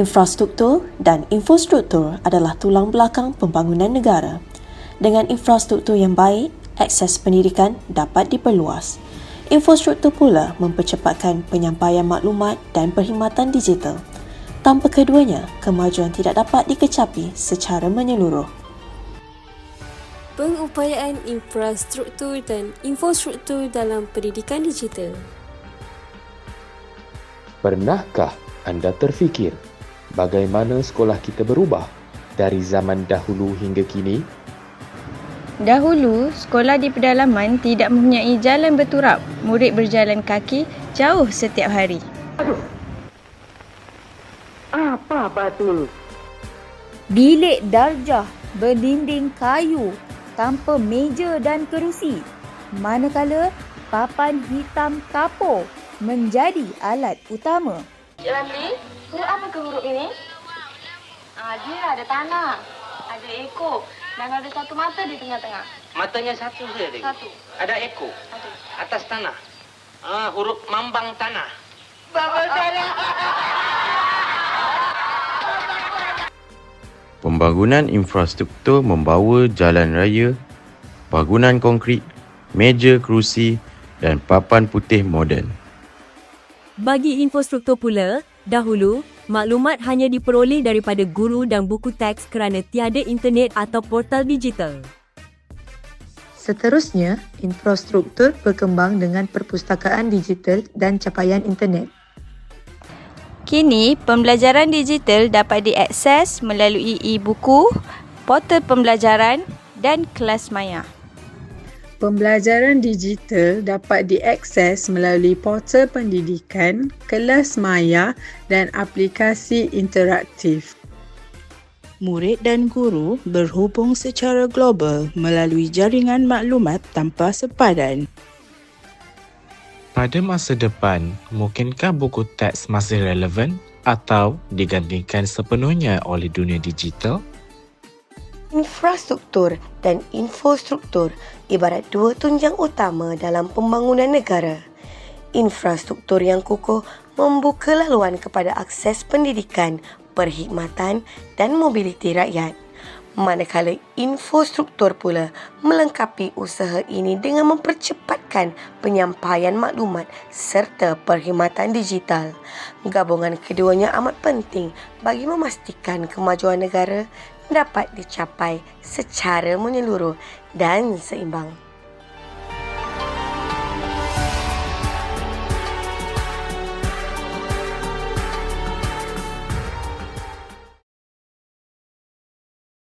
Infrastruktur dan infrastruktur adalah tulang belakang pembangunan negara. Dengan infrastruktur yang baik, akses pendidikan dapat diperluas. Infrastruktur pula mempercepatkan penyampaian maklumat dan perkhidmatan digital. Tanpa keduanya, kemajuan tidak dapat dikecapi secara menyeluruh. Pengupayaan infrastruktur dan infrastruktur dalam pendidikan digital. Pernahkah anda terfikir bagaimana sekolah kita berubah dari zaman dahulu hingga kini? Dahulu, sekolah di pedalaman tidak mempunyai jalan berturap. Murid berjalan kaki jauh setiap hari. Apa batu ni? Bilik darjah berdinding kayu tanpa meja dan kerusi. Manakala papan hitam kapur menjadi alat utama. Cik Ramli, huruf apa ke huruf ini? Ah, dia ada tanah, ada ekor dan ada satu mata di tengah-tengah. Matanya satu saja tengok. Satu. Ada ekor. Ada. Atas tanah. Ah, huruf mambang tanah. Bapa salah. Pembangunan infrastruktur membawa jalan raya, bangunan konkrit, meja kerusi dan papan putih moden. Bagi infrastruktur pula, dahulu maklumat hanya diperoleh daripada guru dan buku teks kerana tiada internet atau portal digital. Seterusnya, infrastruktur berkembang dengan perpustakaan digital dan capaian internet. Kini, pembelajaran digital dapat diakses melalui e-buku, portal pembelajaran dan kelas maya. Pembelajaran digital dapat diakses melalui portal pendidikan, kelas maya dan aplikasi interaktif. Murid dan guru berhubung secara global melalui jaringan maklumat tanpa sepadan. Pada masa depan, mungkinkah buku teks masih relevan atau digantikan sepenuhnya oleh dunia digital? Infrastruktur dan infrastruktur ibarat dua tunjang utama dalam pembangunan negara. Infrastruktur yang kukuh membuka laluan kepada akses pendidikan, perkhidmatan dan mobiliti rakyat. Manakala infrastruktur pula melengkapi usaha ini dengan mempercepatkan penyampaian maklumat serta perkhidmatan digital. Gabungan keduanya amat penting bagi memastikan kemajuan negara dapat dicapai secara menyeluruh dan seimbang.